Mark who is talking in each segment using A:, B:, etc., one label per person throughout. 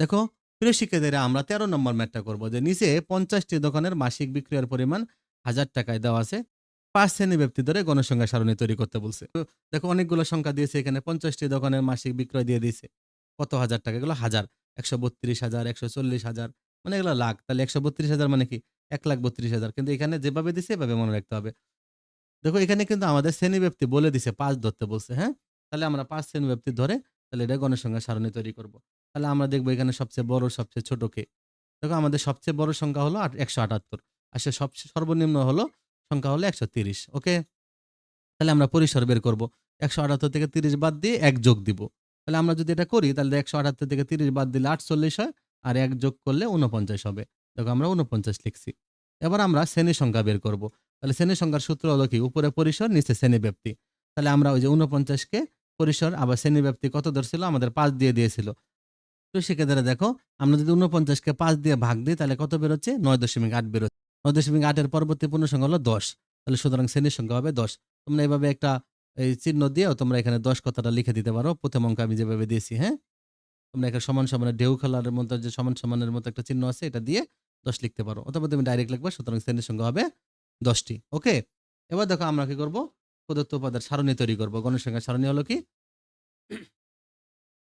A: দেখো প্রিয় শিক্ষার্থীরা আমরা তেরো নম্বর ম্যাটটা করব যে নিচে পঞ্চাশটি দোকানের মাসিক বিক্রয়ের পরিমাণ হাজার টাকায় দেওয়া আছে পাঁচ শ্রেণী ব্যক্তি ধরে গণসংখ্যা সারণী তৈরি করতে বলছে দেখো অনেকগুলো সংখ্যা দিয়েছে এখানে পঞ্চাশটি দোকানের মাসিক বিক্রয় দিয়ে দিয়েছে কত হাজার টাকা এগুলো হাজার একশো বত্রিশ হাজার একশো চল্লিশ হাজার মানে এগুলো লাখ তাহলে একশো বত্রিশ হাজার মানে কি এক লাখ বত্রিশ হাজার কিন্তু এখানে যেভাবে দিছে এভাবে মনে রাখতে হবে দেখো এখানে কিন্তু আমাদের শ্রেণী ব্যক্তি বলে দিছে পাঁচ ধরতে বলছে হ্যাঁ তাহলে আমরা পাঁচ শ্রেণী ব্যক্তি ধরে তাহলে এটা গণসংখ্যা সারণী তৈরি করব তাহলে আমরা দেখবো এখানে সবচেয়ে বড় সবচেয়ে ছোট কে দেখো আমাদের সবচেয়ে বড় সংখ্যা হলো একশো আটাত্তর আর সে সবচেয়ে সর্বনিম্ন হলো সংখ্যা হলো একশো তিরিশ ওকে তাহলে আমরা পরিসর বের করব একশো আটাত্তর থেকে তিরিশ বাদ দিয়ে এক যোগ দিব তাহলে আমরা যদি এটা করি তাহলে একশো আটাত্তর থেকে তিরিশ বাদ দিলে আটচল্লিশ হয় আর এক যোগ করলে উনপঞ্চাশ হবে দেখো আমরা উনপঞ্চাশ লিখছি এবার আমরা শ্রেণী সংখ্যা বের করব তাহলে শ্রেণী সংখ্যার সূত্র হলো কি উপরে পরিসর নিচে শ্রেণী ব্যাপ্তি তাহলে আমরা ওই যে উনপঞ্চাশকে পরিসর আবার শ্রেণী ব্যাপ্তি কত ধরছিল আমাদের পাঁচ দিয়ে দিয়েছিল তো সেক্ষেত্রে দেখো আমরা যদি উনপঞ্চাশকে পাঁচ দিয়ে ভাগ দিই তাহলে কত বেরোচ্ছে নয় দশমিক আট বেরোচ্ছে নয় দশমিক আটের পরবর্তী পূর্ণ সংখ্যা হলো দশ তাহলে সুতরাং শ্রেণীর সংখ্যা হবে দশ তোমরা এভাবে একটা এই চিহ্ন দিয়েও তোমরা এখানে দশ কথাটা লিখে দিতে পারো প্রথম অঙ্ক আমি যেভাবে দিয়েছি হ্যাঁ তোমরা এখানে সমান সমানের ঢেউ খেলার মতো যে সমান সমানের মতো একটা চিহ্ন আছে এটা দিয়ে দশ লিখতে পারো অথবা তুমি ডাইরেক্ট লিখবে সুতরাং শ্রেণীর সংখ্যা হবে দশটি ওকে এবার দেখো আমরা কি করবো প্রদত্ত উপাদান সারণী তৈরি করবো গণসংখ্যা সারণী হলো কি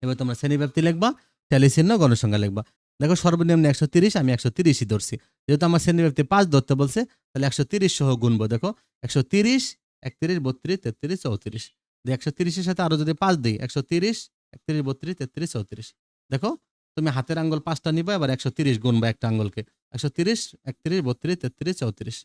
A: এবার তোমরা শ্রেণীব্যাপ্তি লিখবা ট্যালি চিহ্ন গণসংখ্যা লিখবা দেখো সর্বনিম্ন একশো তিরিশ আমি একশো তিরিশই ধরছি যেহেতু আমার ব্যক্তি পাঁচ ধরতে বলছে তাহলে একশো তিরিশ সহ গুনবো দেখো একশো তিরিশ একত্রিশ বত্রিশ তেত্রিশ চৌত্রিশ একশো তিরিশের সাথে আরও যদি পাঁচ দিই একশো তিরিশ একত্রিশ বত্রিশ তেত্রিশ চৌত্রিশ দেখো তুমি হাতের আঙ্গুল পাঁচটা নিবা এবার একশো তিরিশ গুনবা একটা আঙ্গুলকে একশো তিরিশ একত্রিশ বত্রিশ তেত্রিশ চৌত্রিশ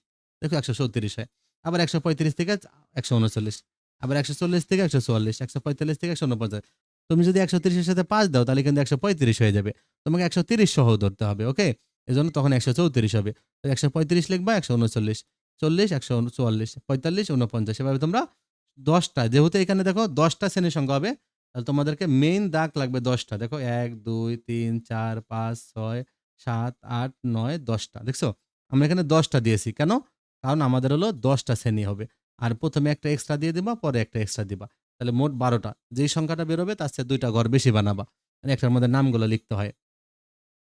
A: দেখো একশো চৌত্রিশ হয় আবার একশো পঁয়ত্রিশ থেকে একশো উনচল্লিশ আবার একশো চল্লিশ থেকে একশো চুয়াল্লিশ একশো পঁয়তাল্লিশ থেকে একশো উনপঞ্চাশ তুমি যদি একশো তিরিশের সাথে পাঁচ দাও তাহলে কিন্তু একশো পঁয়ত্রিশ হয়ে যাবে তোমাকে একশো তিরিশ সহ ধরতে হবে ওকে এজন্য তখন একশো চৌত্রিশ হবে একশো পঁয়ত্রিশ লিখবা একশো উনচল্লিশ চল্লিশ একশো চুয়াল্লিশ পঁয়তাল্লিশ উনপঞ্চাশ এভাবে তোমরা দশটা যেহেতু এখানে দেখো দশটা শ্রেণীর সংখ্যা হবে তাহলে তোমাদেরকে মেইন দাগ লাগবে দশটা দেখো এক দুই তিন চার পাঁচ ছয় সাত আট নয় দশটা দেখছো আমরা এখানে দশটা দিয়েছি কেন কারণ আমাদের হলো দশটা শ্রেণী হবে আর প্রথমে একটা এক্সট্রা দিয়ে দিবা পরে একটা এক্সট্রা দিবা তাহলে মোট বারোটা যেই সংখ্যাটা বেরোবে তার সাথে দুইটা ঘর বেশি বানাবা মানে একটার মধ্যে নামগুলো লিখতে হয়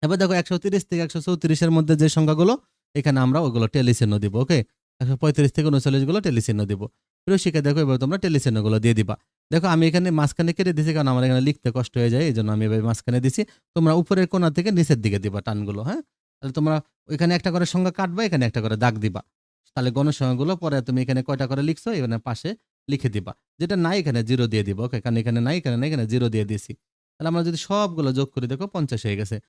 A: এবার দেখো একশো তিরিশ থেকে একশো চৌত্রিশের মধ্যে যে সংখ্যাগুলো এখানে আমরা ওগুলো টেলিচিহ্ন দিব ওকে একশো পঁয়ত্রিশ থেকে উনচল্লিশগুলো টেলিচিহ্ন দিব প্রিয় শিখে দেখো এবার তোমরা টেলিচিহ্নগুলো দিয়ে দিবা দেখো আমি এখানে মাঝখানে কেটে দিছি কারণ আমার এখানে লিখতে কষ্ট হয়ে যায় এই জন্য আমি এবার মাঝখানে দিছি তোমরা উপরের কোনা থেকে নিচের দিকে দিবা টানগুলো হ্যাঁ তাহলে তোমরা ওইখানে একটা করে সংখ্যা কাটবা এখানে একটা করে দাগ দিবা তাহলে গণসংখ্যাগুলো পরে তুমি এখানে কয়টা করে লিখছো এখানে পাশে লিখে দিবা যেটা নাই এখানে জিরো দিয়ে দিব ওকে কারণ এখানে নাই এখানে নাই এখানে জিরো দিয়ে দিছি তাহলে আমরা যদি সবগুলো যোগ করি দেখো পঞ্চাশ হয়ে গেছে